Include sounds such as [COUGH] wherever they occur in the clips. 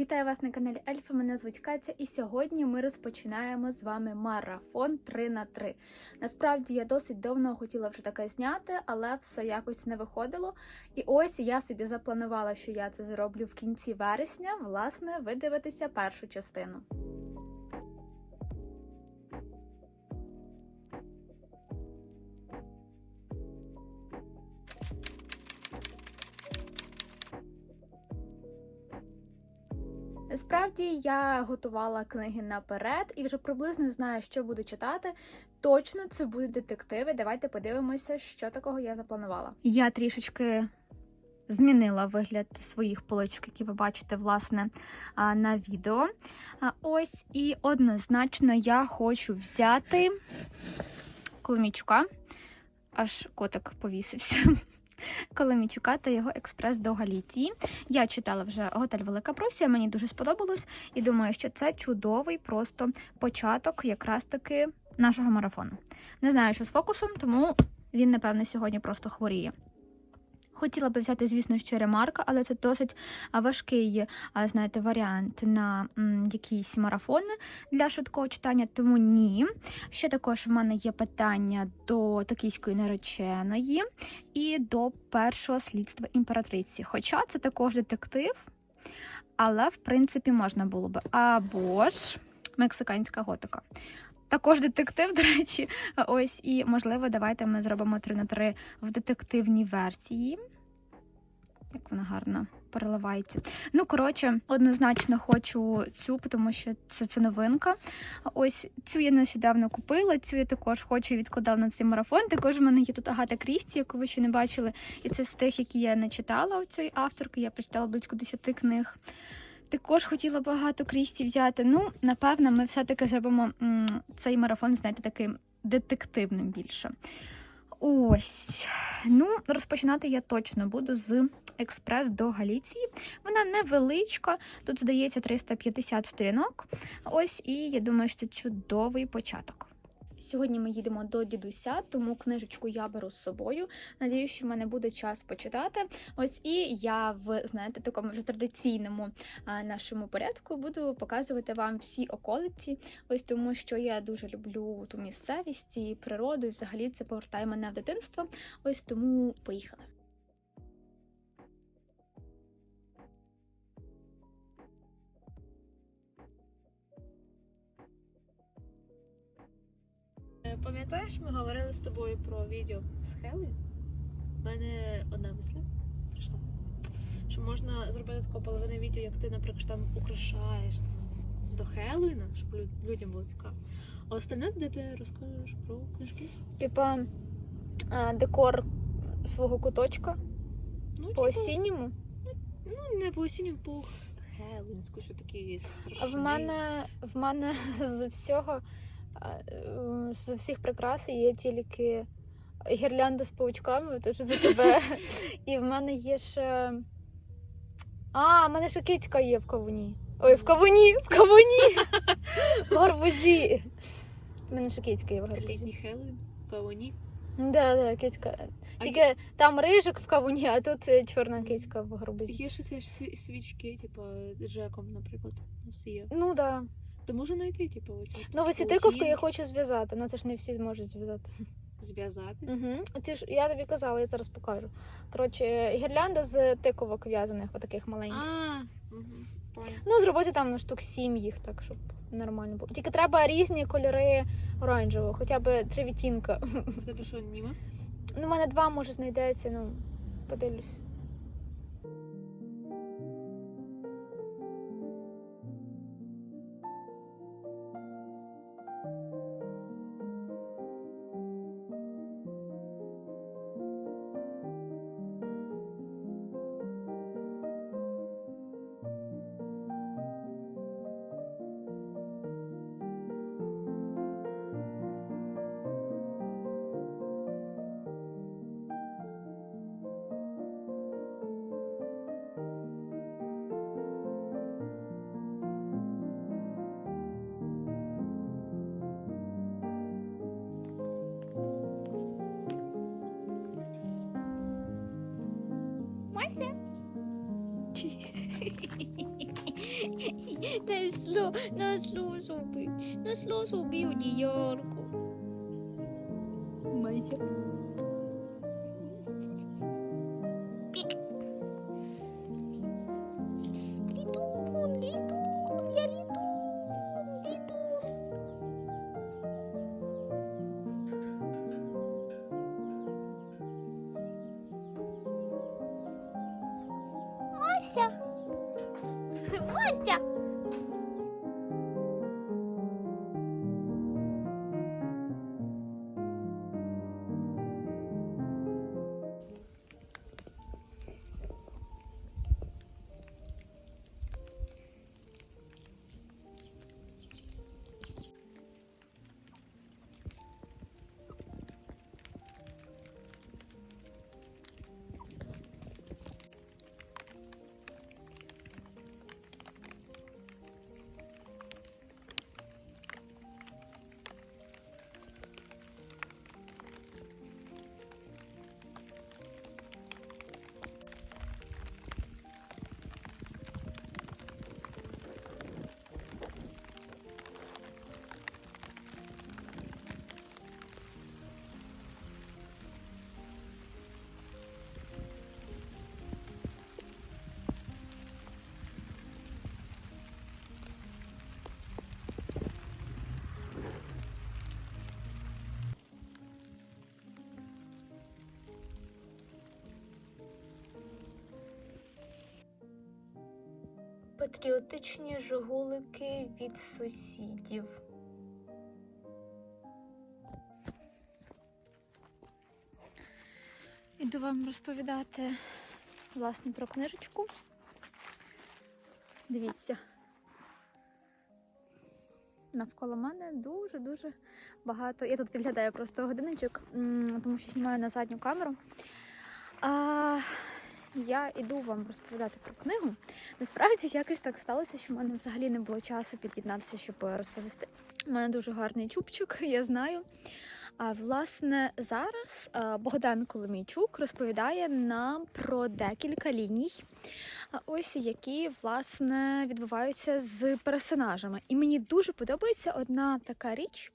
Вітаю вас на каналі Ельфа. Мене звуть Катя, і сьогодні ми розпочинаємо з вами марафон 3 на 3 Насправді я досить давно хотіла вже таке зняти, але все якось не виходило. І ось я собі запланувала, що я це зроблю в кінці вересня. Власне, ви дивитеся першу частину. Справді я готувала книги наперед і вже приблизно знаю, що буду читати. Точно це будуть детективи. Давайте подивимося, що такого я запланувала. Я трішечки змінила вигляд своїх поличок, які ви бачите, власне, на відео. Ось, і однозначно я хочу взяти Коломійчука. Аж котик повісився. Коломійчука та його експрес до Галіції. Я читала вже готель Велика Прусія, мені дуже сподобалось, і думаю, що це чудовий просто початок якраз таки нашого марафону. Не знаю, що з фокусом, тому він, напевне, сьогодні просто хворіє. Хотіла би взяти, звісно, ще ремарка, але це досить важкий, знаєте, варіант на якісь марафони для швидкого читання, тому ні. Ще також в мене є питання до токійської нареченої і до першого слідства імператриці. Хоча це також детектив, але в принципі можна було би. Або ж мексиканська готика. Також детектив, [LAUGHS] до речі, ось і можливо, давайте ми зробимо 3 на 3 в детективній версії. Як вона гарно переливається. Ну, коротше, однозначно хочу цю, тому що це це новинка. Ось цю я нещодавно купила, цю я також хочу і відкладала на цей марафон. Також в мене є тут Агата Крісті, яку ви ще не бачили. І це з тих, які я не читала у цієї авторки. Я прочитала близько 10 книг. Також хотіла багато Крісті взяти. Ну, напевно, ми все-таки зробимо цей марафон, знаєте, таким детективним більше. Ось. Ну, розпочинати я точно буду з експрес до Галіції. Вона невеличка, тут, здається, 350 сторінок. Ось, і я думаю, що це чудовий початок. Сьогодні ми їдемо до дідуся, тому книжечку я беру з собою. Надіюсь, що в мене буде час почитати. Ось і я в знаєте, такому вже традиційному нашому порядку буду показувати вам всі околиці. Ось тому, що я дуже люблю ту місцевість і природу, і взагалі це повертає мене в дитинство. Ось тому поїхали. Пам'ятаєш, ми говорили з тобою про відео з Хеллою? У мене одна мисля прийшла. Що можна зробити таке половине відео, як ти, наприклад, там украшаєш там, до Хеллоуіна, щоб людям було цікаво. А остальне, де ти розкажеш про книжки? Типа а, декор свого куточка Ну, по типу, осінньому. ну не по осінню, по Хеллоуінську, що такі А в мене в мене [LAUGHS] з всього з всіх прикрас є тільки гірлянда з паучками, то що за тебе. І в мене є ще. А, в мене ще кицька є в кавуні. Ой, в кавуні! В кавуні! В гарбузі. В мене ще кицька є в гарбузі. Літній Хеллоуін, кавуні. Да, да, кицька. А Тільки там рижик в кавуні, а тут е, чорна кицька в гарбузі. Є ще ці свічки, типу, Джеком, наприклад. Всі є. Ну да. То можна знайти, типу, оці. Ну, от висітиковку я хочу зв'язати, але це ж не всі зможуть зв'язати. зв'язати. Угу. Ці ж я тобі казала, я зараз покажу. Коротше, гірлянда з тиковок в'язаних, отаких маленьких. А, угу. Ну, зробити там ну, штук сім їх, так щоб нормально було. Тільки треба різні кольори оранжевого, хоча б три відтінка. В тебе що, німа? Ну, у мене два може знайдеться, ну, подивлюсь. [LAUGHS] Nasıl, nasıl sobi, nasıl sobi oluyor? Патріотичні жигулики від сусідів. Іду вам розповідати власне про книжечку. Дивіться. Навколо мене дуже-дуже багато. Я тут підглядаю просто годинничок, м, тому що знімаю на задню камеру. А, я іду вам розповідати про книгу. Насправді якось так сталося, що в мене взагалі не було часу під'єднатися, щоб розповісти. У мене дуже гарний чубчик, [LAUGHS] я знаю. А власне зараз е, Богдан Коломійчук розповідає нам про декілька ліній, ось які власне відбуваються з персонажами. І мені дуже подобається одна така річ,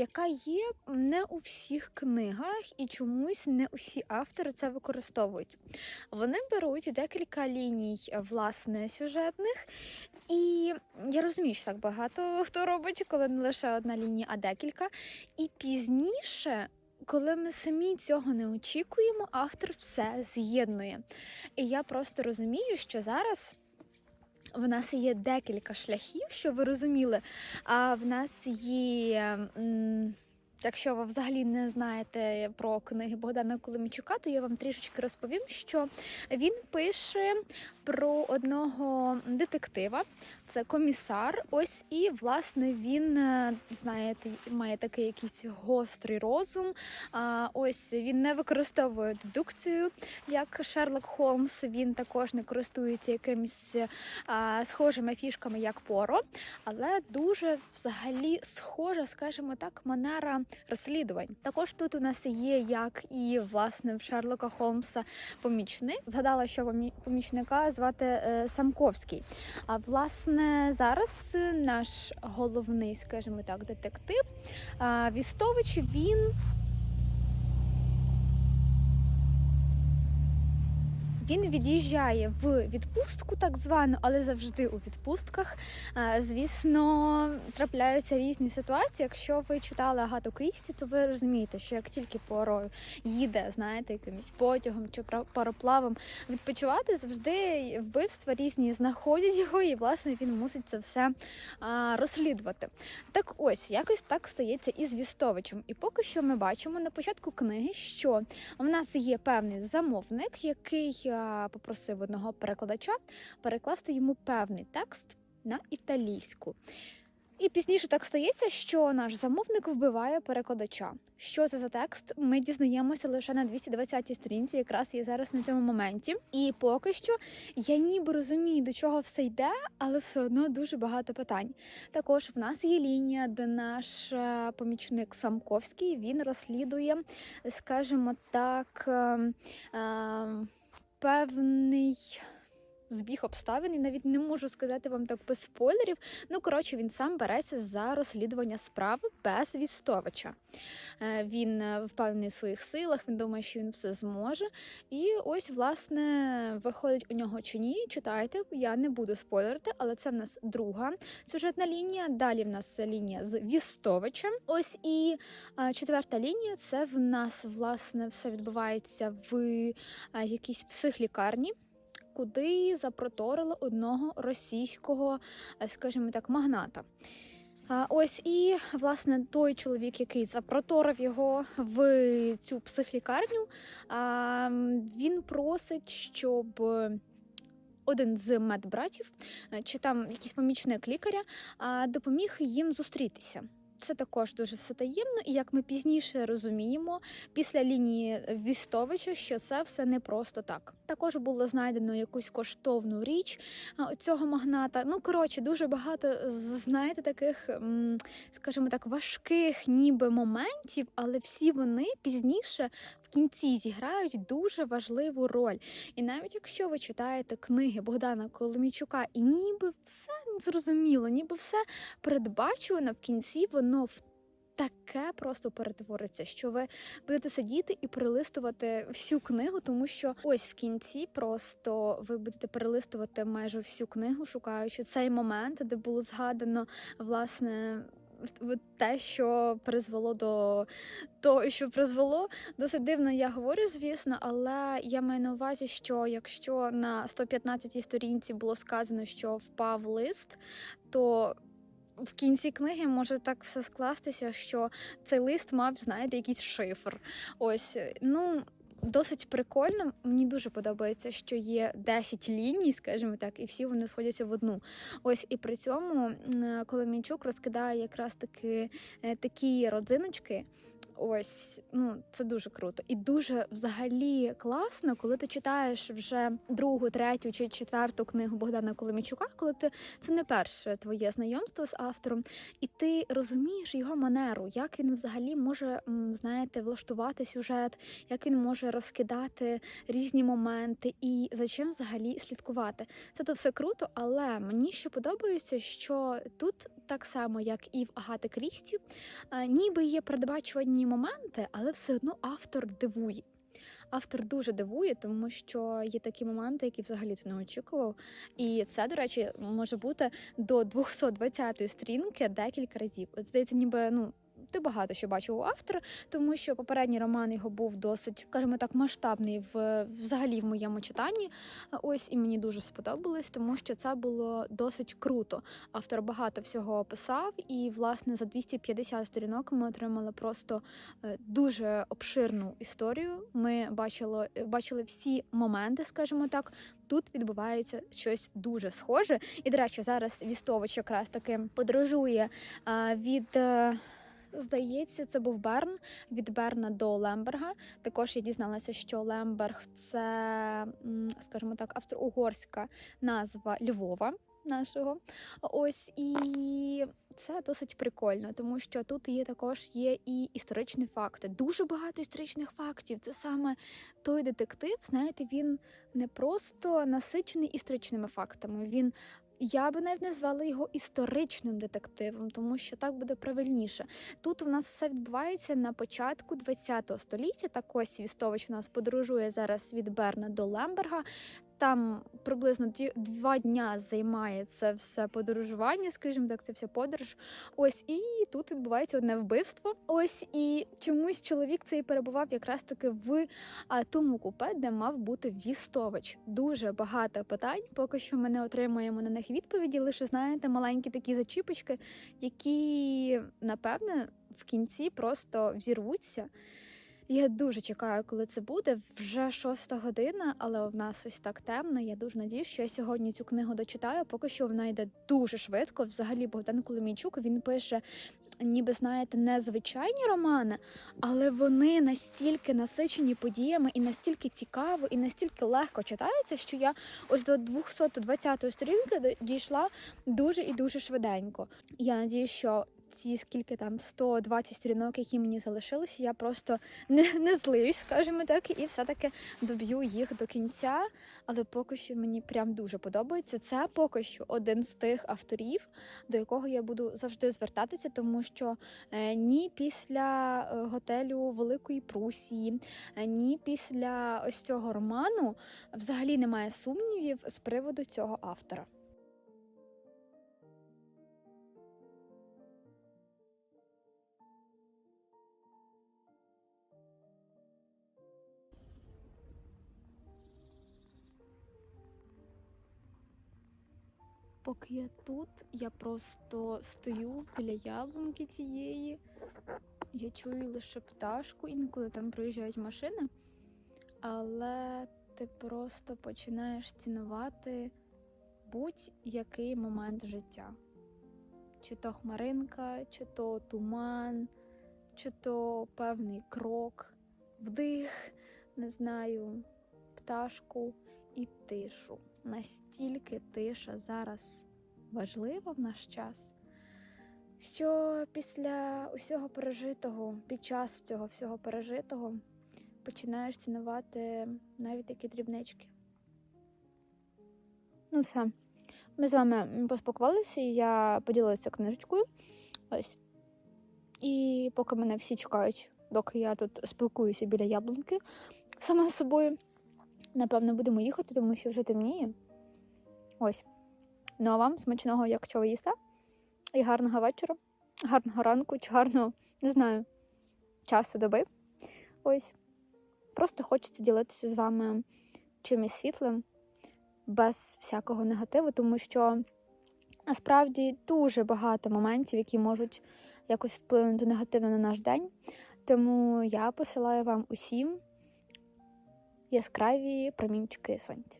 яка є не у всіх книгах, і чомусь не усі автори це використовують. Вони беруть декілька ліній е, власне сюжетних, і я розумію, що так багато хто робить, коли не лише одна лінія, а декілька. І пізніше, коли ми самі цього не очікуємо, автор все з'єднує. І я просто розумію, що зараз. В нас є декілька шляхів, що ви розуміли. А в нас є, якщо ви взагалі не знаєте про книги Богдана Коломійчука, то я вам трішечки розповім, що він пише про одного детектива. Це комісар. Ось і власне він е, знаєте, має такий якийсь гострий розум. Ось він не використовує дедукцію, як Шерлок Холмс. Він також не користується якимись схожими фішками, як Поро, але дуже взагалі схожа, скажімо так, манера розслідувань. Також тут у нас є, як і власне в Шерлока Холмса помічник. Згадала, що помі- помічника звати е, Самковський. А власне зараз наш головний, скажімо так, детектив Вістович. Він Він від'їжджає в відпустку, так звану, але завжди у відпустках. Звісно, трапляються різні ситуації. Якщо ви читали Агату Крісті, то ви розумієте, що як тільки Пуаро їде, знаєте, якимось потягом чи пароплавом відпочивати, завжди вбивства різні знаходять його, і власне він мусить це все розслідувати. Так ось якось так стається і з Вістовичем. І поки що ми бачимо на початку книги, що у нас є певний замовник, який попросив одного перекладача перекласти йому певний текст на італійську. І пізніше так стається, що наш замовник вбиває перекладача. Що це за текст? Ми дізнаємося лише на 220-й сторінці, якраз є зараз на цьому моменті. І поки що я ніби розумію, до чого все йде, але все одно дуже багато питань. Також в нас є лінія, де наш е, помічник Самковський він розслідує, скажімо так, ем, певний. Збіг обставин, і навіть не можу сказати вам так без спойлерів. Ну, коротше, він сам береться за розслідування справи без відстовича. Е, Він е, впевнений в своїх силах, він думає, що він все зможе. І ось, власне, виходить у нього чи ні. Читайте, я не буду спойлерити, але це в нас друга сюжетна лінія. Далі в нас лінія з Вістовичем. Ось і четверта лінія це в нас власне все відбувається в якійсь психлікарні. Куди запроторили одного російського, е, скажімо так, магната. Ось і власне той чоловік, який запроторив його в цю психлікарню, він просить, щоб один з медбратів, е, чи там якийсь помічник лікаря, допоміг їм зустрітися. Це також дуже все таємно, і як ми пізніше розуміємо, після лінії Вістовича, що це все не просто так. Також було знайдено якусь коштовну річ цього магната. Ну коротше, дуже багато знаєте таких, скажімо так, важких ніби моментів, але всі вони пізніше кінці зіграють дуже важливу роль. І навіть якщо ви читаєте книги Богдана Коломійчука, і ніби все зрозуміло, ніби все передбачувано в кінці, воно в таке просто перетвориться, що ви будете сидіти і перелистувати всю книгу, тому що ось в кінці просто ви будете перелистувати майже всю книгу, шукаючи цей момент, де було згадано власне. Те, що призвело до того, що призвело досить дивно, я говорю, звісно, але я маю на увазі, що якщо на 115-й сторінці було сказано, що впав лист, то в кінці книги може так все скластися, що цей лист мав, знаєте, якийсь шифр. Ось, ну. Досить прикольно. Мені дуже подобається, що є 10 ліній, скажімо так, і всі вони сходяться в одну. Ось і при цьому м, Коломійчук розкидає якраз таки е, такі родзиночки. Ось, ну це дуже круто. І дуже взагалі класно, коли ти читаєш вже другу, третю чи четверту книгу Богдана Коломійчука, коли ти це не перше твоє знайомство з автором, і ти розумієш його манеру, як він взагалі може, знаєте, влаштувати сюжет, як він може розкидати різні моменти і за чим взагалі слідкувати. Це то все круто, але мені ще подобається, що тут так само, як і в Агати Крісті, ніби є передбачувані моменти, але все одно автор дивує. Автор дуже дивує, тому що є такі моменти, які взагалі ти не очікував. І це, до речі, може бути до 220-ї стрінки декілька разів. От здається, ніби ну. Ти багато що бачив у автора, тому що попередній роман його був досить, скажімо так, масштабний в взагалі в моєму читанні. Ось і мені дуже сподобалось, тому що це було досить круто. Автор багато всього описав, і власне за 250 сторінок ми отримали просто е, дуже обширну історію. Ми бачили, бачили всі моменти, скажімо так. Тут відбувається щось дуже схоже. І, до речі, зараз Вістович якраз таки подорожує від. Здається, це був Берн від Берна до Лемберга. Також я дізналася, що Лемберг це, скажімо так, австро-угорська назва Львова нашого. Ось і це досить прикольно, тому що тут є також є і історичні факти. Дуже багато історичних фактів. Це саме той детектив, знаєте, він не просто насичений історичними фактами. Він я би навіть назвала його історичним детективом, тому що так буде правильніше. Тут у нас все відбувається на початку ХХ століття. Так ось Вістович у нас подорожує зараз від Берна до Лемберга. Там приблизно два дня займає це все подорожування, скажімо так, це вся подорож. Ось і тут відбувається одне вбивство. Ось і чомусь чоловік цей перебував якраз таки в тому купе, де мав бути Вістович. Дуже багато питань. Поки що ми не отримуємо на них відповіді. Лише знаєте, маленькі такі зачіпочки, які напевне в кінці просто взірвуться. Я дуже чекаю, коли це буде. Вже шоста година, але в нас ось так темно. Я дуже надію, що я сьогодні цю книгу дочитаю. Поки що вона йде дуже швидко. Взагалі, Богдан Коломійчук він пише, ніби знаєте, незвичайні романи, але вони настільки насичені подіями і настільки цікаво, і настільки легко читаються, що я ось до 220 сторінки дійшла дуже і дуже швиденько. Я надію, що ці скільки там 120 сторінок, які мені залишилися, я просто не, не злиюсь, скажімо так, і все-таки доб'ю їх до кінця. Але поки що мені прям дуже подобається. Це поки що один з тих авторів, до якого я буду завжди звертатися, тому що е, ні після е, готелю Великої Прусії, е, ні після ось цього роману взагалі немає сумнівів з приводу цього автора. Поки я тут, я просто стою біля яблунки цієї. Я чую лише пташку, інколи там проїжджають машини. Але ти просто починаєш цінувати будь-який момент життя. Чи то хмаринка, чи то туман, чи то певний крок, вдих, не знаю, пташку і тишу. Настільки тиша зараз важлива в наш час, що після усього пережитого, під час цього всього пережитого, починаєш цінувати навіть такі дрібнички. Ну, все. Ми з вами поспілкувалися, і я поділилася книжечкою. Ось. І поки мене всі чекають, доки я тут спілкуюся біля яблунки сама з собою. Напевно, будемо їхати, тому що вже темніє. Ось. Ну а вам смачного, якщо ви їсте. І гарного вечора, гарного ранку чи гарного, не знаю, часу доби. Ось. Просто хочеться ділитися з вами чимось світлим, без всякого негативу, тому що насправді дуже багато моментів, які можуть якось вплинути негативно на наш день. Тому я посилаю вам усім яскраві промінчики сонця.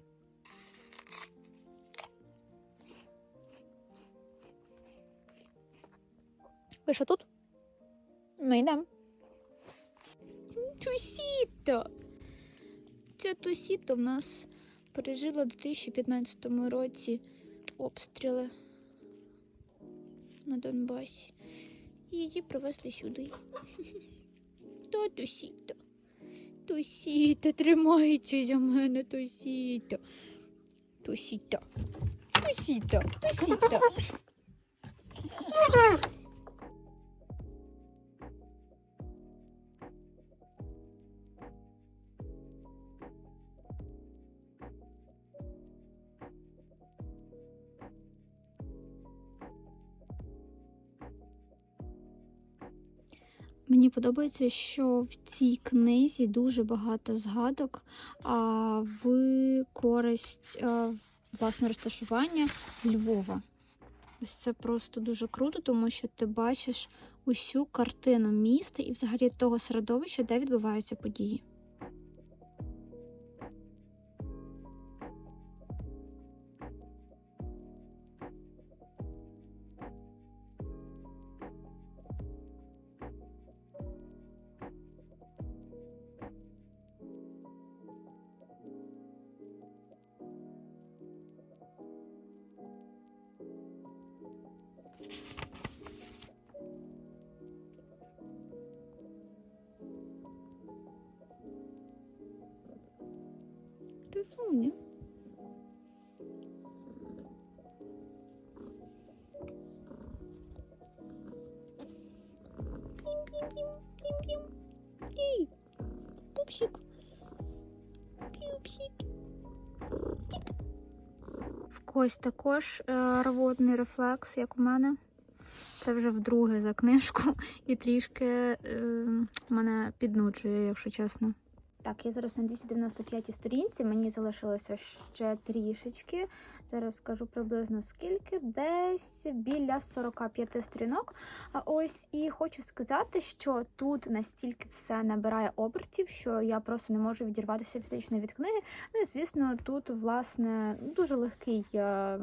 Ви що тут? Ми йдемо. Тусіто. Ця Тусіто в нас пережила у 2015 році обстріли на Донбасі. І її привезли сюди. [LAUGHS] Та Тусіто. Тусіто, тримається за мене, Тусіто. Тусіто. Тусіто, Тусіто. [LAUGHS] Мені подобається, що в цій книзі дуже багато згадок а, в користь а, власне розташування Львова. Ось це просто дуже круто, тому що ти бачиш усю картину міста і взагалі того середовища, де відбуваються події. Ти сумня. Пім-пім-пім, пім-пім. Ей, пупсик. Пупсик. В когось також рвотний рефлекс, як у мене. Це вже вдруге за книжку, і трішки е, мене піднуджує, якщо чесно. Так, я зараз на 295 сторінці, мені залишилося ще трішечки. Зараз скажу приблизно скільки, десь біля 45 сторінок. А ось і хочу сказати, що тут настільки все набирає обертів, що я просто не можу відірватися фізично від книги. Ну і звісно, тут власне дуже легкий, е,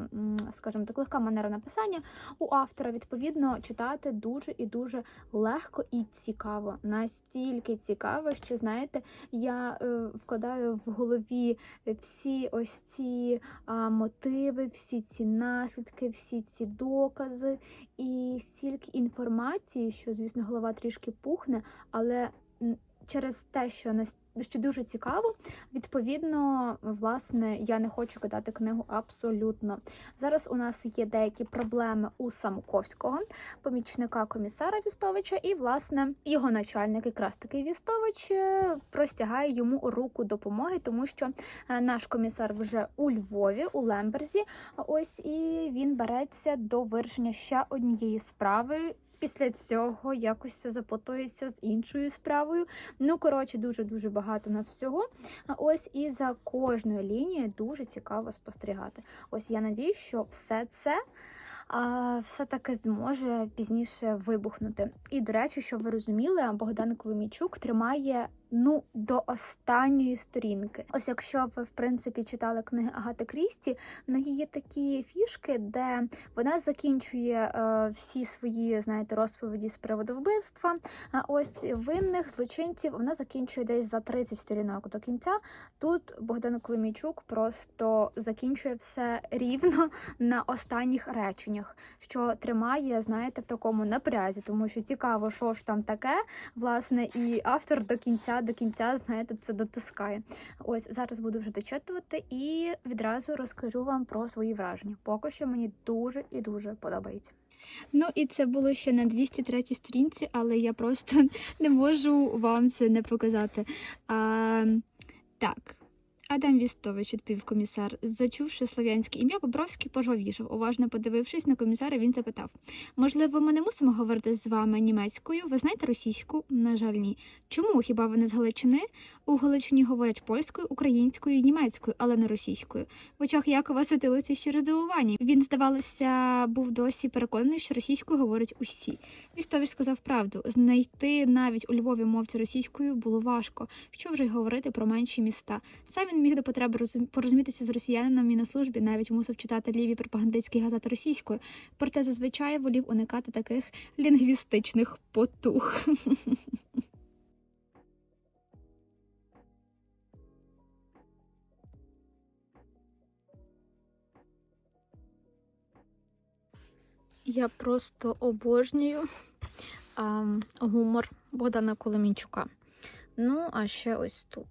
скажімо так, легка манера написання у автора. Відповідно, читати дуже і дуже легко і цікаво. Настільки цікаво, що знаєте, я я е, вкладаю в голові всі ось ці мотиви, всі ці наслідки, всі ці докази і стільки інформації, що, звісно, голова трішки пухне, але через те, що що дуже цікаво, відповідно, власне, я не хочу кидати книгу абсолютно. Зараз у нас є деякі проблеми у Самковського, помічника комісара Вістовича, і, власне, його начальник, якраз таки Вістович, е, простягає йому руку допомоги, тому що е, наш комісар вже у Львові, у Лемберзі. Ось і він береться до вирішення ще однієї справи. Після цього якось це запотується з іншою справою. Ну, коротше, дуже дуже багато у нас всього. А Ось і за кожною лінією дуже цікаво спостерігати. Ось я надію, що все це а, все-таки зможе пізніше вибухнути. І, до речі, щоб ви розуміли, Богдан Коломійчук тримає ну до останньої сторінки. Ось якщо ви в принципі читали книги Агати Крісті, неї є такі фішки, де вона закінчує е, всі свої, знаєте, розповіді з приводу вбивства. А ось винних злочинців вона закінчує десь за 30 сторінок до кінця. Тут Богдан Климійчук просто закінчує все рівно [LAUGHS] на останніх реченнях, що тримає, знаєте, в такому напрязі, тому що цікаво, що ж там таке, власне, і автор до кінця, до кінця, знаєте, це дотискає. Ось зараз буду вже дочитувати і відразу розкажу вам про свої враження. Поки що мені дуже і дуже подобається. Ну і це було ще на 203 сторінці, але я просто [LAUGHS] не можу вам це не показати. А, так. Адам Вістович, відповів комісар. Зачувши слов'янське ім'я, Бобровський пожвавішав. Уважно подивившись на комісара, він запитав: Можливо, ми не мусимо говорити з вами німецькою? Ви знаєте російську? На жаль, ні. Чому? Хіба ви не з Галичини? У Галичині говорять польською, українською і німецькою, але не російською. В очах Якова світилося щире здивування. Він, здавалося, був досі переконаний, що російською говорять усі. Вістович сказав правду: знайти навіть у Львові мовця російською було важко. Що вже й говорити про менші міста. Сам він міг до потреби розум- порозумітися з росіянином і на службі, навіть мусив читати ліві пропагандистські газети російською. Проте зазвичай волів уникати таких лінгвістичних потух. [LAUGHS] Я просто обожнюю а, гумор Богдана Коломінчука. Ну, а ще ось тут.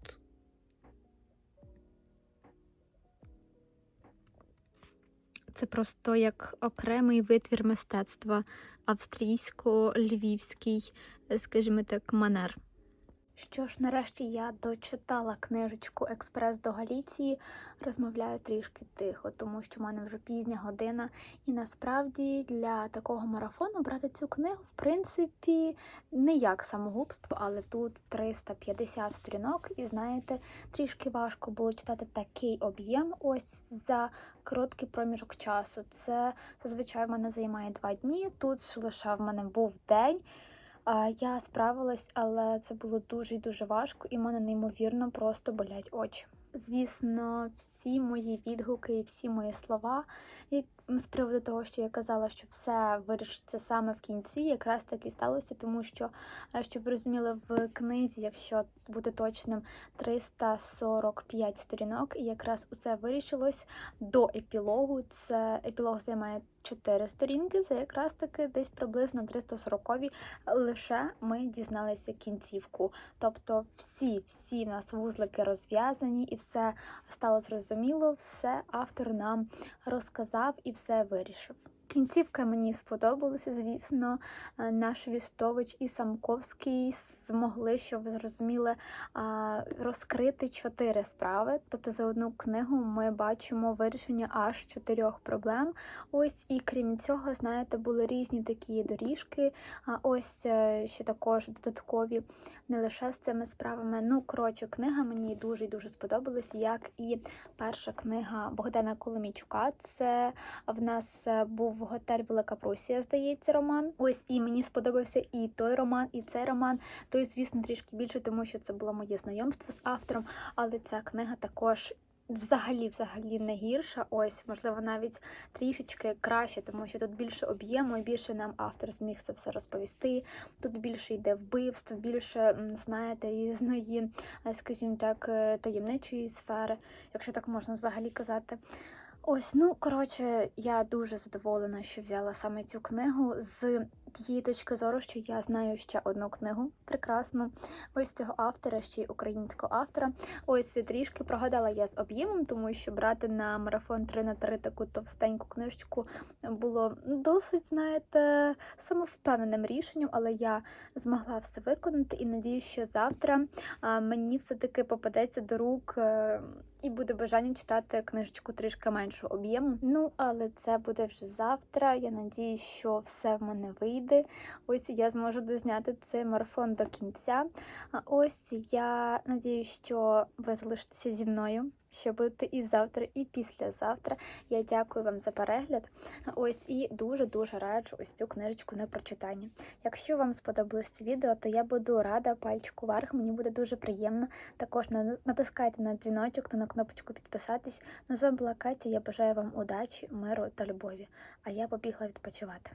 Це просто як окремий витвір мистецтва австрійсько-львівський, скажімо так, манер. Що ж, нарешті я дочитала книжечку Експрес до Галіції. Розмовляю трішки тихо, тому що в мене вже пізня година. І насправді для такого марафону брати цю книгу, в принципі, не як самогубство, але тут 350 сторінок, і знаєте, трішки важко було читати такий об'єм ось за короткий проміжок часу. Це зазвичай в мене займає два дні. Тут ж лише в мене був день. Я справилась, але це було дуже і дуже важко, і в мене неймовірно просто болять очі. Звісно, всі мої відгуки і всі мої слова з приводу того, що я казала, що все вирішиться саме в кінці, якраз так і сталося, тому що, е, щоб ви розуміли, в книзі, якщо бути точним, 345 сторінок, і якраз усе вирішилось до епілогу. Це епілог займає 4 сторінки, за якраз таки десь приблизно 340 лише ми дізналися кінцівку. Тобто всі, всі в нас вузлики розв'язані, і все стало зрозуміло, все автор нам розказав і все вирішив. Кінцівка мені сподобалася, звісно. Е, Наш Вістович і Самковський змогли, щоб ви зрозуміли, розкрити чотири справи. Тобто за одну книгу ми бачимо вирішення аж чотирьох проблем. Ось і крім цього, знаєте, були різні такі доріжки. А ось е, ще також додаткові не лише з цими справами. Ну, коротше, книга мені дуже і дуже сподобалась, як і перша книга Богдана Коломійчука. Це в нас е, був готель Велика Прусія, здається, роман. Ось і мені сподобався і той роман, і цей роман. Той, звісно, трішки більше, тому що це було моє знайомство з автором, але ця книга також взагалі, взагалі не гірша. Ось, можливо, навіть трішечки краще, тому що тут більше об'єму, і більше нам автор зміг це все розповісти. Тут більше йде вбивств, більше, знаєте, різної, е, скажімо так, е, таємничої сфери, якщо так можна взагалі казати. Ось, ну коротше, я дуже задоволена, що взяла саме цю книгу з тієї точки зору, що я знаю ще одну книгу прекрасну. Ось цього автора, ще й українського автора. Ось трішки прогадала я з об'ємом, тому що брати на марафон 3 на 3 таку товстеньку книжечку було досить, знаєте, самовпевненим рішенням, але я змогла все виконати і надію, що завтра мені все-таки попадеться до рук. е, І буде бажання читати книжечку трішки меншого об'єму. Ну, але це буде вже завтра. Я надію, що все в мене вийде. Ось я зможу дозняти цей марафон до кінця. А ось я надію, що ви залишитеся зі мною. Що будете і завтра, і післязавтра. Я дякую вам за перегляд. Ось і дуже дуже раджу ось цю книжечку на прочитання. Якщо вам сподобалось це відео, то я буду рада пальчику вверх. Мені буде дуже приємно. Також натискайте на дзвіночок та на кнопочку підписатись. На з вами була Катя. Я бажаю вам удачі, миру та любові. А я побігла відпочивати.